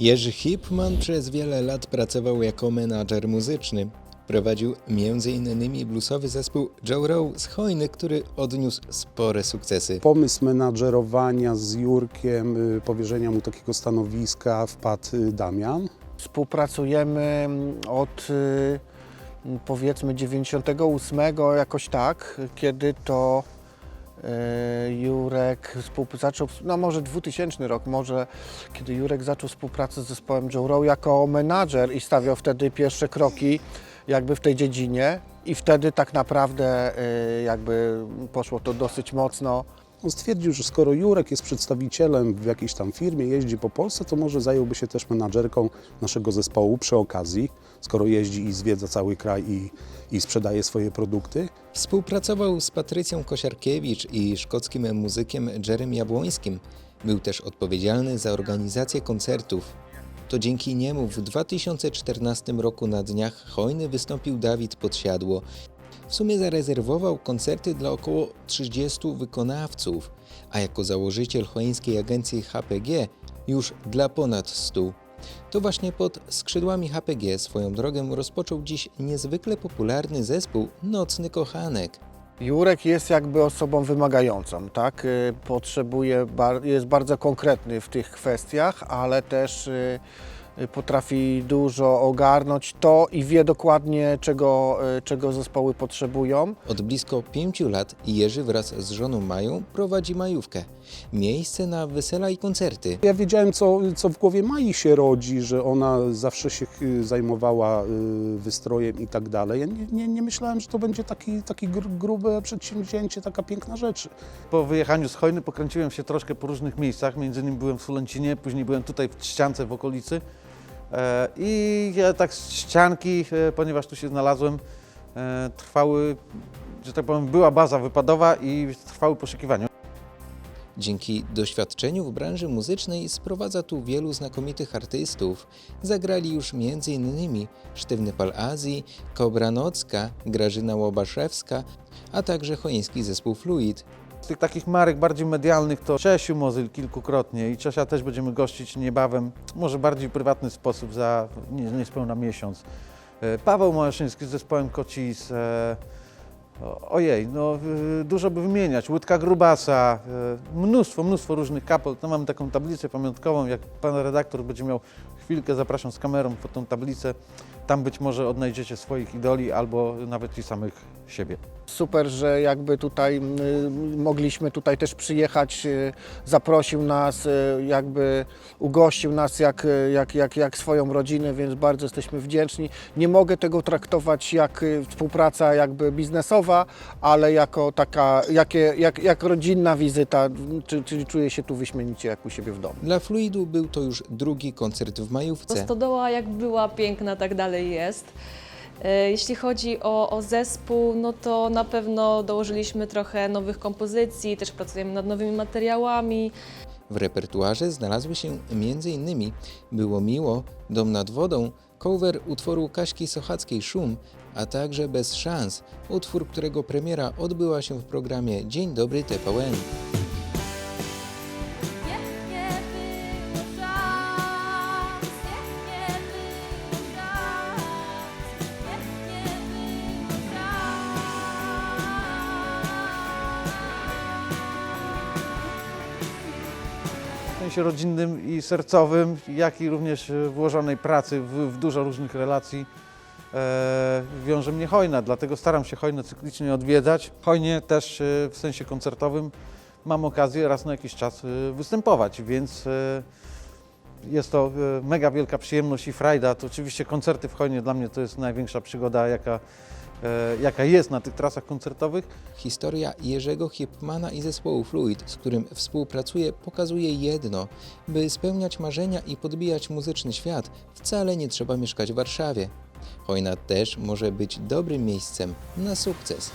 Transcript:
Jerzy Hipman przez wiele lat pracował jako menadżer muzyczny. Prowadził m.in. bluesowy zespół Joe Row z Hojny, który odniósł spore sukcesy. Pomysł menadżerowania z Jurkiem, y, powierzenia mu takiego stanowiska wpadł y, Damian. Współpracujemy mm, od y, mm, powiedzmy 98 jakoś tak, kiedy to Jurek współ- zaczął, no może 2000 rok, może kiedy Jurek zaczął współpracę z zespołem Joe Row jako menadżer i stawiał wtedy pierwsze kroki jakby w tej dziedzinie i wtedy tak naprawdę y, jakby poszło to dosyć mocno. On stwierdził, że skoro Jurek jest przedstawicielem w jakiejś tam firmie, jeździ po Polsce, to może zająłby się też menadżerką naszego zespołu przy okazji, skoro jeździ i zwiedza cały kraj i, i sprzedaje swoje produkty. Współpracował z Patrycją Kosiarkiewicz i szkockim muzykiem Jerem Jabłońskim. Był też odpowiedzialny za organizację koncertów. To dzięki niemu w 2014 roku na dniach Hojny wystąpił Dawid Podsiadło. W sumie zarezerwował koncerty dla około 30 wykonawców, a jako założyciel chońskiej agencji HPG już dla ponad 100. To właśnie pod skrzydłami HPG swoją drogę rozpoczął dziś niezwykle popularny zespół Nocny Kochanek. Jurek jest jakby osobą wymagającą, tak? Y, Potrzebuje, jest bardzo konkretny w tych kwestiach, ale też y, potrafi dużo ogarnąć to i wie dokładnie, czego, y, czego zespoły potrzebują. Od blisko pięciu lat Jerzy wraz z żoną Mają prowadzi majówkę. Miejsce na wesela i koncerty. Ja wiedziałem, co, co w głowie Mai się rodzi, że ona zawsze się y, zajmowała y, wystrojem i tak dalej. Ja nie, nie, nie myślałem, że to będzie taki, taki gr- grube przedsięwzięcie, taka piękna rzecz. Po wyjechaniu z Hojny pokręciłem się troszkę po różnych miejscach, między innymi byłem w Sulęcinie, później byłem tutaj w Ściance w okolicy. E, I tak ścianki, e, ponieważ tu się znalazłem, e, trwały, że tak powiem, była baza wypadowa i trwały poszukiwania. Dzięki doświadczeniu w branży muzycznej sprowadza tu wielu znakomitych artystów. Zagrali już m.in. Sztywny Pal Azji, Kobra Nocka, Grażyna Łobaszewska, a także choński zespół Fluid. Tych takich marek bardziej medialnych to Czesiu Mozyl kilkukrotnie i Czesia też będziemy gościć niebawem, może bardziej prywatny sposób za nie- niespełna miesiąc. E, Paweł Małaszyński z zespołem Kocis. e, Ojej, no y, dużo by wymieniać. Łódka Grubasa, e, mnóstwo, mnóstwo różnych kapel. To mamy taką tablicę pamiątkową. Jak pan redaktor będzie miał chwilkę, zapraszam z kamerą po tą tablicę. Tam być może odnajdziecie swoich idoli albo nawet i samych siebie. Super, że jakby tutaj mogliśmy tutaj też przyjechać, y, zaprosił nas, y, jakby ugościł nas jak, y, jak, jak, jak swoją rodzinę, więc bardzo jesteśmy wdzięczni. Nie mogę tego traktować jak współpraca jakby biznesowa, ale jako taka, jakie, jak, jak rodzinna wizyta, czy- czyli czuję się tu wyśmienicie jak u siebie w domu. Dla Fluidu był to już drugi koncert w majówce. Stodoła jak była piękna, tak dalej jest. E, Jeśli chodzi o, o zespół, no to na pewno dołożyliśmy trochę nowych kompozycji, też pracujemy nad nowymi materiałami. W repertuarze znalazły się m.in. Było miło, Dom nad wodą, cover utworu Kaśki Sochackiej Szum, a także Bez szans, utwór, którego premiera odbyła się w programie Dzień Dobry TVN. Sensie rodzinnym i sercowym, jak i również e, włożonej pracy w, w dużo różnych relacji e, wiąże mnie hojna, dlatego staram się hojnę cyklicznie odwiedzać. Hojnie też e, w sensie koncertowym mam okazję raz na jakiś czas e, występować, więc e, jest to e, mega wielka przyjemność i frajda. To oczywiście koncerty w hojnie dla mnie to jest największa przygoda, jaka, jaka jest na tych trasach koncertowych. Historia Jerzego Hipmana i zespołu Fluid, z którym współpracuje, pokazuje jedno: by spełniać marzenia i podbijać muzyczny świat, wcale nie trzeba mieszkać w Warszawie. Hojna też może być dobrym miejscem na sukces.